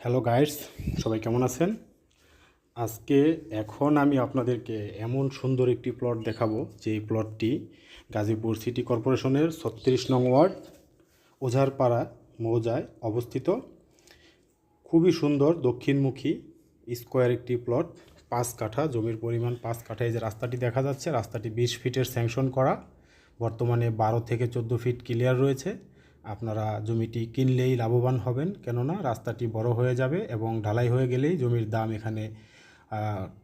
Hello guides সবাই কেমন আছেন? আজকে এখন আমি আপনাদেরকে এমন সুন্দর একটি প্লট দেখাবো। যে প্লটটি গাজীপুর সিটি কর্পোরেশনের ছত্রিশ নং ওয়ার্ড, ওঝারপাড়া, মৌজায় অবস্থিত। খুবই সুন্দর, দক্ষিণমুখী স্কোয়ার একটি প্লট পাঁচ কাঠা, জমির পরিমাণ পাঁচ কাঠা। এই যে রাস্তাটি দেখা যাচ্ছে, রাস্তাটি বিশ ফিটের স্যাংশন করা। বর্তমানে বারো থেকে চোদ্দ ফিট ক্লিয়ার রয়েছে। আপনারা জমিটি কিনলেই লাভবান হবেন, কেননা রাস্তাটি বড় হয়ে যাবে এবং ঢালাই হয়ে গেলেই জমির দাম এখানে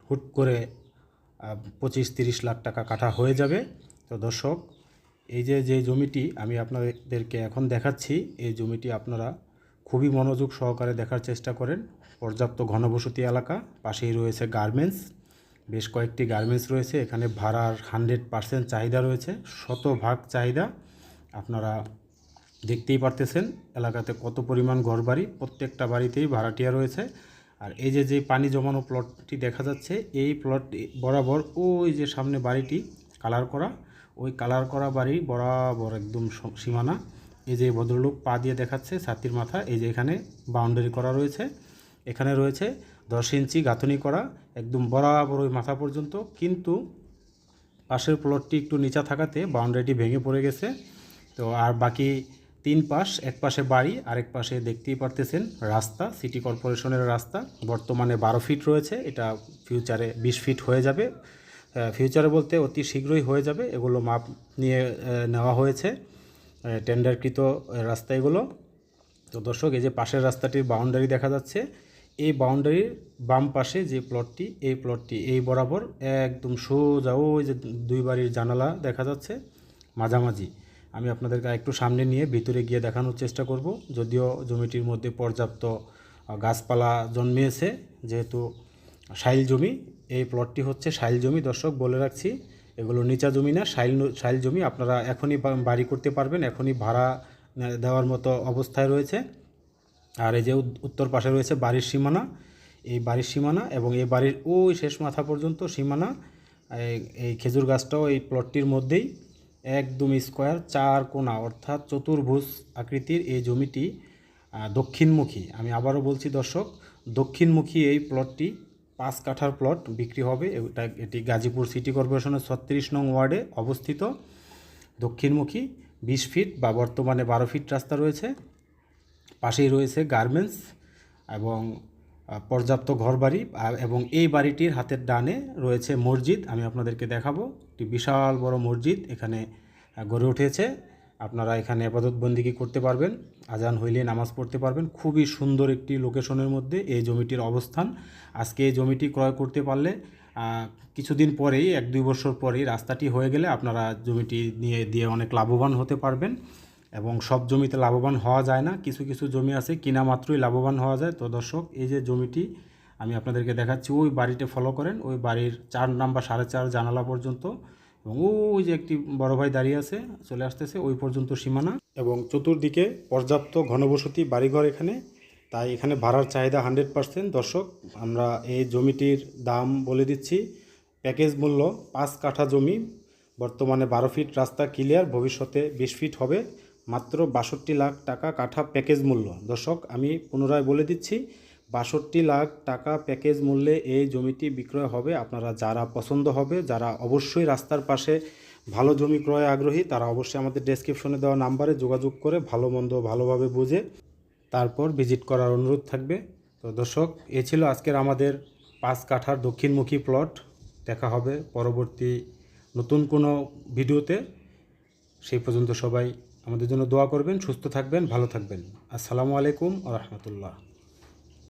হুট করে পঁচিশ তিরিশ লাখ টাকা কাটা হয়ে যাবে। তো দর্শক, এই যে যে জমিটি আমি আপনাদেরকে এখন দেখাচ্ছি, এই জমিটি আপনারা খুবই মনোযোগ সহকারে দেখার চেষ্টা করেন। পর্যাপ্ত ঘনবসতি এলাকা, পাশেই রয়েছে গার্মেন্টস, বেশ কয়েকটি গার্মেন্টস রয়েছে, এখানে ভাড়ার হান্ড্রেড পার্সেন্ট চাহিদা রয়েছে, শতভাগ চাহিদা। আপনারা দেখতেই পারতেছেন এলাকাতে কত পরিমাণ ঘরবাড়ি, প্রত্যেকটা বাড়িতেই ভাড়াটিয়া রয়েছে। আর এই যে যে পানি জমানো প্লটটি দেখা যাচ্ছে, এই প্লট বরাবর ওই যে সামনে বাড়িটি, কালার করা, ওই কালার করা বাড়ি বরাবর একদম সীমানা। এই যে ভদ্রলোক পা দিয়ে দেখাচ্ছে ছাতির মাথা, এই যে এখানে বাউন্ডারি করা রয়েছে। এখানে রয়েছে দশ ইঞ্চি গাঁথনি করা, একদম বরাবর ওই মাথা পর্যন্ত। কিন্তু পাশের প্লটটি একটু নিচা থাকাতে বাউন্ডারিটি ভেঙে পড়ে গেছে। তো আর বাকি তিন পাশ, এক পাশে বাড়ি, আরেক পাশে দেখতেই পারতেছেন রাস্তা, সিটি কর্পোরেশনের রাস্তা। বর্তমানে বারো ফিট রয়েছে, এটা ফিউচারে বিশ ফিট হয়ে যাবে। ফিউচারে বলতে অতি শীঘ্রই হয়ে যাবে, এগুলো মাপ নিয়ে নেওয়া হয়েছে টেন্ডারকৃত রাস্তা এগুলো। তো দর্শক, এই যে পাশের রাস্তাটির বাউন্ডারি দেখা যাচ্ছে, এই বাউন্ডারির বাম পাশে যে প্লটটি, এই প্লটটি এই বরাবর একদম সোজা ওই যে দুই বাড়ির জানালা দেখা যাচ্ছে, মাঝামাঝি। আমি আপনাদেরকে একটু সামনে নিয়ে ভিতরে গিয়ে দেখানোর চেষ্টা করব। যদিও জমিটির মধ্যে পর্যাপ্ত গাছপালা জন্মিয়েছে যেহেতু সাইল জমি, এই প্লটটি হচ্ছে সাইল জমি। দর্শক, বলে রাখছি, এগুলো নিচা জমি না সাইল ন- সাইল জমি। আপনারা এখনই বাড়ি করতে পারবেন, এখনই ভাড়া দেওয়ার মতো অবস্থায় রয়েছে। আর এই যে উত্তর পাশে রয়েছে বাড়ির সীমানা। এই বাড়ির সীমানা এবং এই বাড়ির ওই শেষ মাথা পর্যন্ত সীমানা এই খেজুর গাছটাও এই প্লটটির মধ্যেই। একদম স্কোয়ার, চার কোণা, অর্থাৎ চতুর্ভুজ আকৃতির এই জমিটি দক্ষিণমুখী। আমি আবারও বলছি দর্শক, দক্ষিণমুখী এই প্লটটি পাঁচ কাঠার প্লট বিক্রি হবে। এটা এটি গাজীপুর সিটি কর্পোরেশনের ছত্রিশ নং ওয়ার্ডে অবস্থিত। দক্ষিণমুখী বিশ ফিট বা বর্তমানে বারো ফিট রাস্তা রয়েছে। পাশেই রয়েছে গার্মেন্টস এবং পর্যাপ্ত ঘরবাড়ি এবং এই বাড়িটির হাতের ডানে রয়েছে মসজিদ। আমি আপনাদেরকে দেখাবো, একটি বিশাল বড় মসজিদ এখানে গড়ে উঠেছে। আপনারা এখানে আপাতত বন্দিগি করতে পারবেন, আজান হইলে নামাজ পড়তে পারবেন। খুবই সুন্দর একটি লোকেশনের মধ্যে এই জমিটির অবস্থান। আজকে এই জমিটি ক্রয় করতে পারলে কিছুদিন পরেই, এক দুই বছর পরেই রাস্তাটি হয়ে গেলে আপনারা জমিটি নিয়ে, দিয়ে অনেক লাভবান হতে পারবেন। এবং সব জমিতে লাভবান হওয়া যায় না। কিছু কিছু জমি আছে, কিনা মাত্রই লাভবান হওয়া যায়। তো দর্শক, এই যে জমিটি আমি আপনাদেরকে দেখাচ্ছি, ওই বাড়িতে ফলো করেন। ওই বাড়ির চার নাম্বার, সাড়ে চার জানালা পর্যন্ত। এবং ওই যে একটি বড় ভাই দাঁড়িয়ে আছে, চলে আসতেছে ওই পর্যন্ত সীমানা। এবং চতুর্দিকে পর্যাপ্ত ঘনবসতি বাড়িঘর এখানে। তাই এখানে ভাড়ার চাহিদা হান্ড্রেড পার্সেন্ট। দর্শক, আমরা এই জমিটির দাম বলে দিচ্ছি। প্যাকেজ মূল্য পাঁচ কাঠা জমি। বর্তমানে বারো ফিট, রাস্তা ক্লিয়ার, ভবিষ্যতে বিশ ফিট হবে। মাত্র বাষট্টি লাখ টাকা কাঠা প্যাকেজ মূল্য। দর্শক, আমি পুনরায় বলে দিচ্ছি, বাষট্টি লাখ টাকা প্যাকেজ মূল্যে এই জমিটি বিক্রয় হবে। আপনারা যারা পছন্দ হবে, যারা অবশ্যই রাস্তার পাশে ভালো জমি ক্রয়ে আগ্রহী, তারা অবশ্যই আমাদের ডেসক্রিপশনে দেওয়া নাম্বারে যোগাযোগ করে ভালো মন্দ ভালোভাবে বুঝে তারপর ভিজিট করার অনুরোধ থাকবে। তো দর্শক, এ ছিল আজকের আমাদের পাঁচ কাঠার দক্ষিণমুখী প্লট দেখা হবে পরবর্তী নতুন কোনো ভিডিওতে। সেই পর্যন্ত সবাই আমাদের জন্য দোয়া করবেন সুস্থ থাকবেন ভালো থাকবেন। আসসালামু আলাইকুম আ রহমতুল্লাহ।